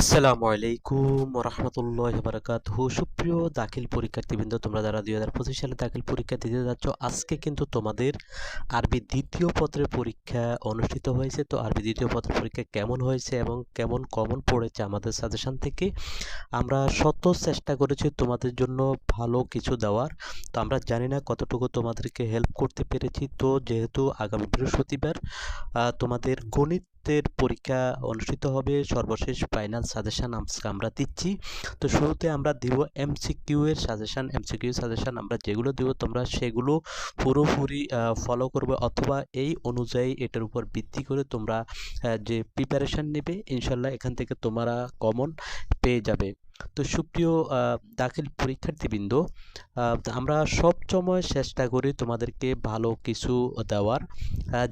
আসসালামু আলাইকুম রহমতুল্লাহ বারাকাতুহ। সুপ্রিয় দাখিল পরীক্ষার্থীবৃন্দ, তোমরা যারা দুই হাজার পঁচিশ সালে দাখিল পরীক্ষা দিতে যাচ্ছ, আজকে কিন্তু তোমাদের আরবি দ্বিতীয় পত্রের পরীক্ষা অনুষ্ঠিত হয়েছে। তো আরবি দ্বিতীয় পত্রের পরীক্ষা কেমন হয়েছে এবং কেমন কমন পড়েছে আমাদের সাজেশন থেকে আমরা শত চেষ্টা করেছি তোমাদের জন্য ভালো কিছু দেওয়ার। তো আমরা জানি না কতটুকু তোমাদেরকে হেল্প করতে পেরেছি। তো যেহেতু আগামী বৃহস্পতিবার তোমাদের তোমাদের গণিতের পরীক্ষা অনুষ্ঠিত হবে, সর্বশেষ ফাইনাল সাজেশান আমরা দিচ্ছি। তো শুরুতে আমরা দিব এমসিকিউ এর সাজেশন এমসিকিউ সাজেশান আমরা যেগুলো দিব তোমরা সেগুলো পুরোপুরি ফলো করবে অথবা এই অনুযায়ী এটার উপর ভিত্তি করে তোমরা যে প্রিপারেশান নেবে, ইনশাল্লাহ এখান থেকে তোমরা কমন পেয়ে যাবে। তো সুপ্রিয় দাখিল পরীক্ষার্থীবৃন্দ আমরা সব সময় চেষ্টা করি তোমাদেরকে ভালো কিছু দেওয়ার।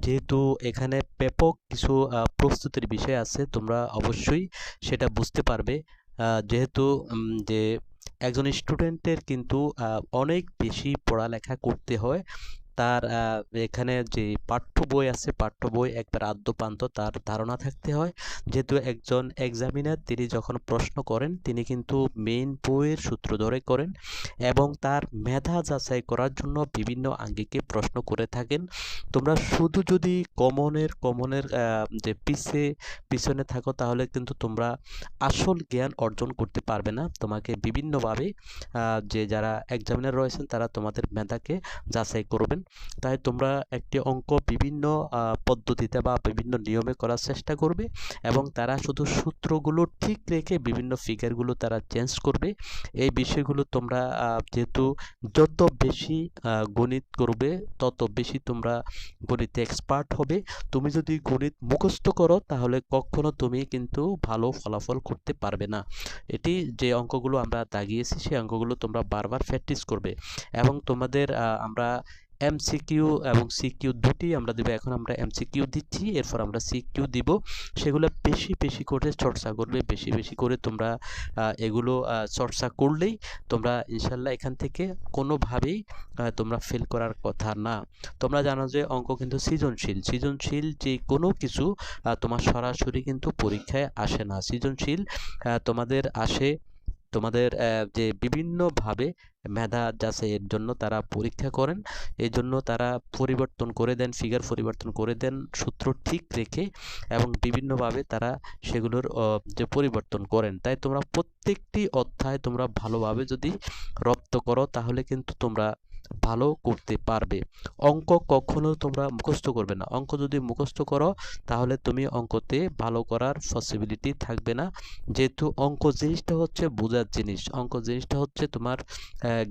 যেহেতু এখানে ব্যাপক কিছু প্রস্তুতির বিষয় আছে, তোমরা অবশ্যই সেটা বুঝতে পারবে। যেহেতু যে একজন স্টুডেন্টের কিন্তু অনেক বেশি পড়ালেখা করতে হয়। তার এখানে যে পাঠ্য বই আছে, পাঠ্য বই একবার আদ্যপান্ত তার ধারণা থাকতে হয়। যেহেতু একজন এক্সামিনার তিনি যখন প্রশ্ন করেন, তিনি কিন্তু মেইন বইয়ের সূত্র ধরে করেন এবং তার মেধা যাচাই করার জন্য বিভিন্ন আঙ্গিকে প্রশ্ন করে থাকেন। তোমরা শুধু যদি কমনের কমনের যে পিছে, পিছনে থাকো, তাহলে কিন্তু তোমরা আসল জ্ঞান অর্জন করতে পারবে না। তোমাকে বিভিন্নভাবে যে যারা এক্সামিনার রয়েছেন, তারা তোমাদের মেধাকে যাচাই করবেন। তাই তোমরা একটি অঙ্ক বিভিন্ন পদ্ধতিতে বা বিভিন্ন নিয়মে করার চেষ্টা করবে এবং তারা শুধু সূত্রগুলো ঠিক রেখে বিভিন্ন ফিগারগুলো তারা চেঞ্জ করবে। এই বিষয়গুলো তোমরা যেহেতু যত বেশি গণিত করবে, তত বেশি তোমরা গণিতে এক্সপার্ট হবে। তুমি যদি গণিত মুখস্থ করো, তাহলে কখনো তুমি কিন্তু ভালো ফলাফল করতে পারবে না। এটি যে অঙ্কগুলো আমরা দাগিয়েছি, সেই অঙ্কগুলো তোমরা বারবার প্র্যাকটিস করবে। এবং তোমাদের আমরা এমসিকিউ এবং সিকিউ দুটি আমরা দেবো, এখন আমরা এমসিকিউ দিচ্ছি, এরপর আমরা সিকিউ দিব। সেগুলো বেশি বেশি করে চর্চা করবে, বেশি বেশি করে তোমরা এগুলো চর্চা করলেই তোমরা ইনশাল্লাহ এখান থেকে কোনোভাবেই তোমরা ফেল করার কথা না। তোমরা জানো যে অঙ্ক কিন্তু সৃজনশীল সৃজনশীল যে কোনো কিছু তোমার সরাসরি কিন্তু পরীক্ষায় আসে না। সৃজনশীল তোমাদের আসে তোমাদের যে বিভিন্নভাবে মেধা যাচাইয়ের জন্য তারা পরীক্ষা করেন। এই জন্য তারা পরিবর্তন করে দেন ফিগার পরিবর্তন করে দেন, সূত্র ঠিক রেখে এবং বিভিন্নভাবে তারা সেগুলোর যে পরিবর্তন করেন। তাই তোমরা প্রত্যেকটি অধ্যায় তোমরা ভালোভাবে যদি রপ্ত করো, তাহলে কিন্তু তোমরা ভালো করতে পারবে। অঙ্ক কখনো তোমরা মুখস্থ করবে না। অঙ্ক যদি মুখস্থ করো তাহলে তুমি অঙ্কতে ভালো করার পসিবিলিটি থাকবে না। যেহেতু অঙ্ক জিনিসটা হচ্ছে বোঝার জিনিস। অঙ্ক জিনিসটা হচ্ছে তোমার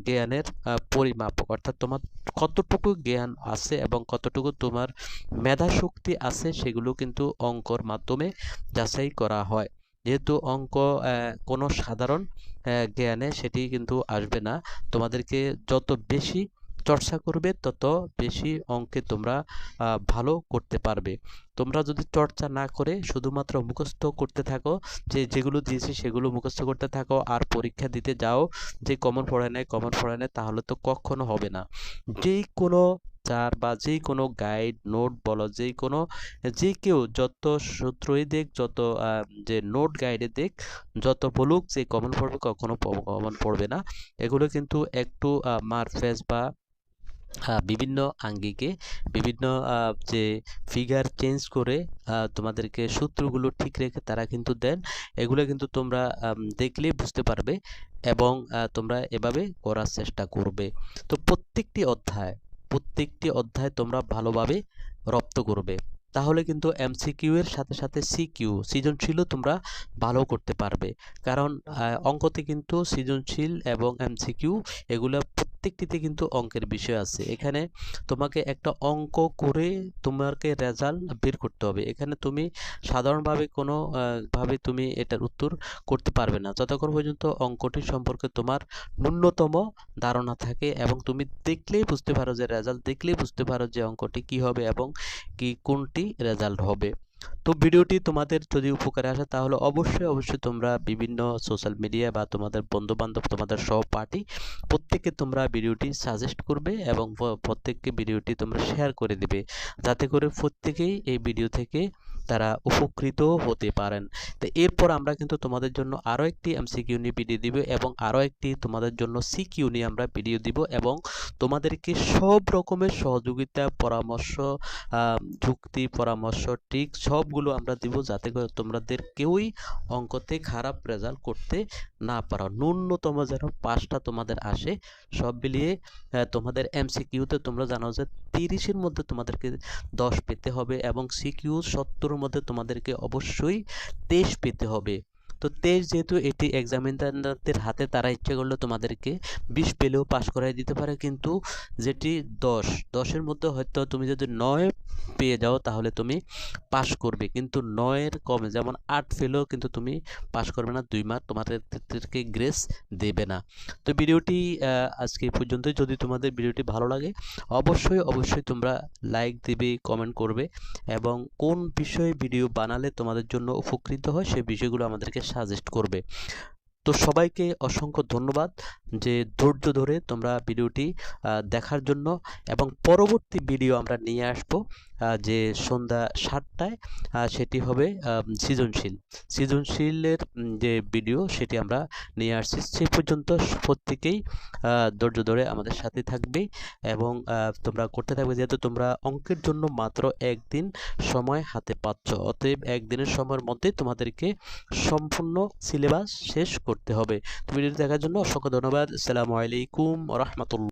জ্ঞানের আহ, পরিমাপ। অর্থাৎ তোমার কতটুকু জ্ঞান আছে এবং কতটুকু তোমার মেধা শক্তি আছে সেগুলো কিন্তু অঙ্কর মাধ্যমে যাচাই করা হয়। যেহেতু অঙ্ক কোনো সাধারণ জ্ঞানে সেটি কিন্তু আসবে না। তোমাদেরকে যত বেশি চর্চা করবে, তত বেশি অঙ্কে তোমরা ভালো করতে পারবে। তোমরা যদি চর্চা না করে শুধুমাত্র মুখস্থ করতে থাকো, যে যেগুলো দিয়েছি সেগুলো মুখস্থ করতে থাকো আর পরীক্ষা দিতে যাও, যে কমন পড়ে নেয় কমন পড়ে নেয় তাহলে তো কখনো হবে না। যেই কোনো চার বা যেই কোনো গাইড নোট বলো যেই কোনো যে কেউ যত সূত্রই দেখ, যত যে নোট গাইডে দেখ, যত বলুক, যে কমন পড়বে, কখনো কমন পড়বে না। এগুলো কিন্তু একটু মারফেস বা বিভিন্ন আঙ্গিকে, বিভিন্ন যে ফিগার চেঞ্জ করে তোমাদেরকে সূত্রগুলো ঠিক রেখে তারা কিন্তু দেন। এগুলো কিন্তু তোমরা দেখলেই বুঝতে পারবে এবং তোমরা এভাবে করার চেষ্টা করবে। তো প্রত্যেকটি অধ্যায় প্রত্যেকটি অধ্যায় তোমরা ভালোভাবে রপ্ত করবে। তাহলে কিন্তু এমসিকিউ এর সাথে সাথে সিকিউ, সৃজনশীলও তোমরা ভালো করতে পারবে। কারণ অঙ্কতে কিন্তু সৃজনশীল এবং এমসিকিউ এগুলো প্রত্যেকটিতে কিন্তু অঙ্কের বিষয় আছে। এখানে তোমাকে একটা অঙ্ক করে তোমাকে রেজাল্ট বের করতে হবে। এখানে তুমি সাধারণভাবে কোনো ভাবে তুমি এটার উত্তর করতে পারবে না। যতক্ষণ পর্যন্ত অঙ্কটি সম্পর্কে তোমার ন্যূনতম ধারণা থাকে এবং তুমি দেখলেই বুঝতে পারো যে রেজাল্ট দেখলেই বুঝতে পারো যে অঙ্কটি কি হবে এবং কি কোনটি রেজাল্ট হবে। তো ভিডিওটি তোমাদের যদি উপকারে আসে, তাহলে অবশ্যই অবশ্যই তোমরা বিভিন্ন সোশ্যাল মিডিয়া বা তোমাদের বন্ধুবান্ধব, তোমাদের সহপাঠী, প্রত্যেককে তোমরা ভিডিওটি সাজেস্ট করবে এবং প্রত্যেককে ভিডিওটি তোমরা শেয়ার করে দিবে। যাতে করে প্রত্যেকেই এই ভিডিও থেকে তারা উপকৃত হতে পারেন। তো এরপর আমরা কিন্তু তোমাদের জন্য আরও একটি এমসিকিউ নিয়ে ভিডিও দিব এবং আরও একটি তোমাদের জন্য সিকিউ নিয়ে আমরা ভিডিও দিব এবং তোমাদেরকে সব রকমের সহযোগিতা, পরামর্শ যুক্তি, পরামর্শ ঠিক সবগুলো আমরা দিব যাতে করে তোমাদের কেউই অঙ্কতে খারাপ রেজাল্ট করতে না পারো ন্যূনতম যেন পাঁচটা তোমাদের আসে, সব মিলিয়ে তোমাদের এমসিকিউতে তোমরা জানো যে তিরিশের মধ্যে তোমাদেরকে দশ পেতে হবে এবং সিকিউ সত্তরের মধ্যে তোমাদেরকে অবশ্যই তেইশ পেতে হবে। তো তেইশ যেহেতু এটি এক্সামিনারদের হাতে, তারা ইচ্ছে করলে তোমাদেরকে বিশ পেলেও পাশ করাই দিতে পারে। কিন্তু যেটি দশ, দশের মধ্যে হয়তো তুমি যদি নয় পেয়ে যাও, তাহলে তুমি পাশ করবে। কিন্তু নয়ের কমে, যেমন আট ফেলেও কিন্তু তুমি পাশ করবে না, দুই মার্ক তোমাদেরকে গ্রেস দেবে না। তো ভিডিওটি আজকে এই পর্যন্তই। যদি তোমাদের ভিডিওটি ভালো লাগে, অবশ্যই অবশ্যই তোমরা লাইক দিবে কমেন্ট করবে এবং কোন বিষয়ে ভিডিও বানালে তোমাদের জন্য উপকৃত হয় সেই বিষয়গুলো আমাদেরকে সাজেস্ট করবে। তো সবাইকে অসংখ্য ধন্যবাদ যে ধৈর্য ধরে তোমরা ভিডিওটি দেখার জন্য এবং পরবর্তী ভিডিও আমরা নিয়ে আসব। যে সন্ধ্যা সাতটায় সেটি হবে সৃজনশীল। সৃজনশীলের যে ভিডিও সেটি আমরা নিয়ে আসছি সেই পর্যন্ত প্রত্যেকেই ধৈর্য ধরে আমাদের সাথে থাকবে এবং তোমরা করতে থাকবে যেহেতু তোমরা অঙ্কের জন্য মাত্র একদিন সময় হাতে পাচ্ছ। অতএব একদিনের সময়ের মধ্যে তোমাদেরকে সম্পূর্ণ সিলেবাস শেষ করতে হবে। ভিডিওটি দেখার জন্য অসংখ্য ধন্যবাদ। আসসালামু আলাইকুম রহমতুল্লাহ।